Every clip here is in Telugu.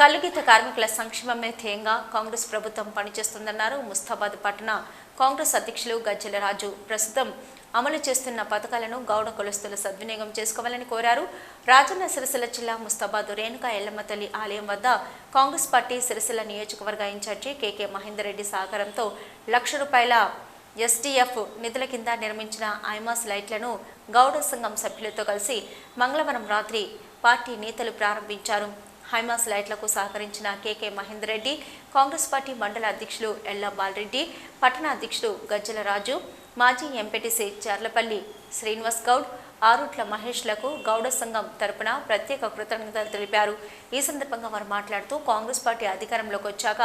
కల్లుగీత కార్మికుల సంక్షేమమే ధ్యేయంగా కాంగ్రెస్ ప్రభుత్వం పనిచేస్తుందన్నారు ముస్తాబాద్ పట్టణ కాంగ్రెస్ అధ్యక్షులు గజ్జెల రాజు. ప్రస్తుతం అమలు చేస్తున్న పథకాలను గౌడ కులస్తులు సద్వినియోగం చేసుకోవాలని కోరారు. రాజన్న సిరిసిల్ల జిల్లా ముస్తాబాద్ రేణుకా ఎల్లమ్మ తల్లి ఆలయం వద్ద కాంగ్రెస్ పార్టీ సిరిసిల్ల నియోజకవర్గ ఇన్ఛార్జి కేకే మహేందర్ రెడ్డి సహకారంతో లక్ష రూపాయల ఎస్టీఎఫ్ నిధుల కింద నిర్మించిన ఐమాస్ లైట్లను గౌడ సంఘం సభ్యులతో కలిసి మంగళవారం రాత్రి పార్టీ నేతలు ప్రారంభించారు. హైమాస్ లైట్లకు సహకరించిన కేకే మహేందర్ రెడ్డి కాంగ్రెస్ పార్టీ మండల అధ్యక్షులు ఎల్ల బాలరెడ్డి పట్టణ అధ్యక్షులు గజ్జల రాజు మాజీ ఎంపీటీసీ చర్లపల్లి శ్రీనివాస్ గౌడ్ ఆరుట్ల మహేష్లకు గౌడ సంఘం తరపున ప్రత్యేక కృతజ్ఞతలు తెలిపారు. ఈ సందర్భంగా వారు మాట్లాడుతూ కాంగ్రెస్ పార్టీ అధికారంలోకి వచ్చాక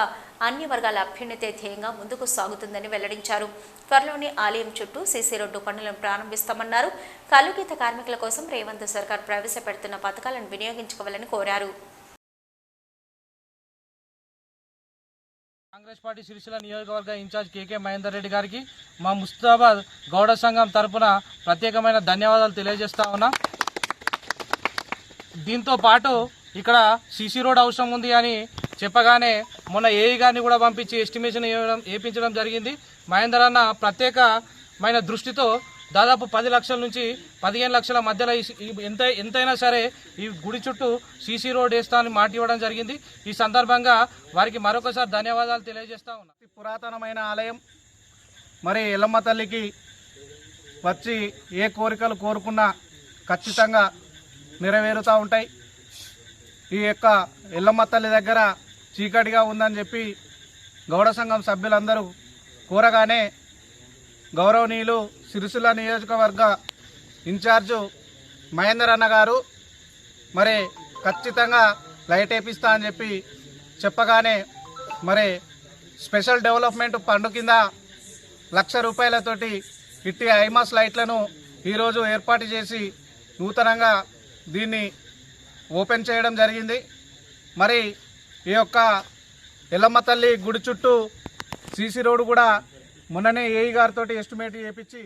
అన్ని వర్గాల అభ్యున్నతే ధ్యేయంగా ముందుకు సాగుతుందని వెల్లడించారు. త్వరలోనే ఆలయం చుట్టూ సీసీ రోడ్డు పనులను ప్రారంభిస్తామన్నారు. కలుగీత కార్మికుల కోసం రేవంత్ సర్కార్ ప్రవేశపెడుతున్న పథకాలను వినియోగించుకోవాలని కోరారు. కాంగ్రెస్ పార్టీ సిరిసిల్ల నియోజకవర్గ ఇన్ఛార్జ్ కేకే మహేందర్ రెడ్డి గారికి మా ముస్తాబాద్ గౌడ సంఘం తరపున ప్రత్యేకమైన ధన్యవాదాలు తెలియజేస్తా ఉన్నా. దీంతో పాటు ఇక్కడ సీసీ రోడ్ అవసరం ఉంది అని చెప్పగానే మొన్న ఏఈ గారిని కూడా పంపించి ఎస్టిమేషన్ వేయడం వేయించడం జరిగింది. మహేందర్ అన్న ప్రత్యేకమైన దృష్టితో దాదాపు పది లక్షల నుంచి పదిహేను లక్షల మధ్యలో ఎంత ఎంతైనా సరే ఈ గుడి చుట్టూ సీసీ రోడ్ వేస్తానని మాట ఇవ్వడం జరిగింది. ఈ సందర్భంగా వారికి మరొకసారి ధన్యవాదాలు తెలియజేస్తా ఉన్నా. పురాతనమైన ఆలయం. మరి ఎల్లమ్మ తల్లికి వచ్చి ఏ కోరికలు కోరుకున్నా ఖచ్చితంగా నెరవేరుతూ ఉంటాయి. ఈ యొక్క ఎల్లమ్మ తల్లి దగ్గర చీకటిగా ఉందని చెప్పి గౌడ సంఘం సభ్యులందరూ కోరగానే గౌరవనీయులు సిరిసిల్ల నియోజకవర్గ ఇన్ఛార్జు మహేందర్ అన్న గారు మరి ఖచ్చితంగా లైట్ వేపిస్తా అని చెప్పి చెప్పగానే మరి స్పెషల్ డెవలప్మెంట్ ఫండ్ కింద లక్ష రూపాయలతోటి ఇట్టి ఐమాస్ లైట్లను ఈరోజు ఏర్పాటు చేసి నూతనంగా దీన్ని ఓపెన్ చేయడం జరిగింది. మరి ఈ యొక్క ఎల్లమ్మ తల్లి గుడి చుట్టూ సీసీ రోడ్డు కూడా మొన్ననే ఏఈ గారితో ఎస్టిమేట్ చేయించి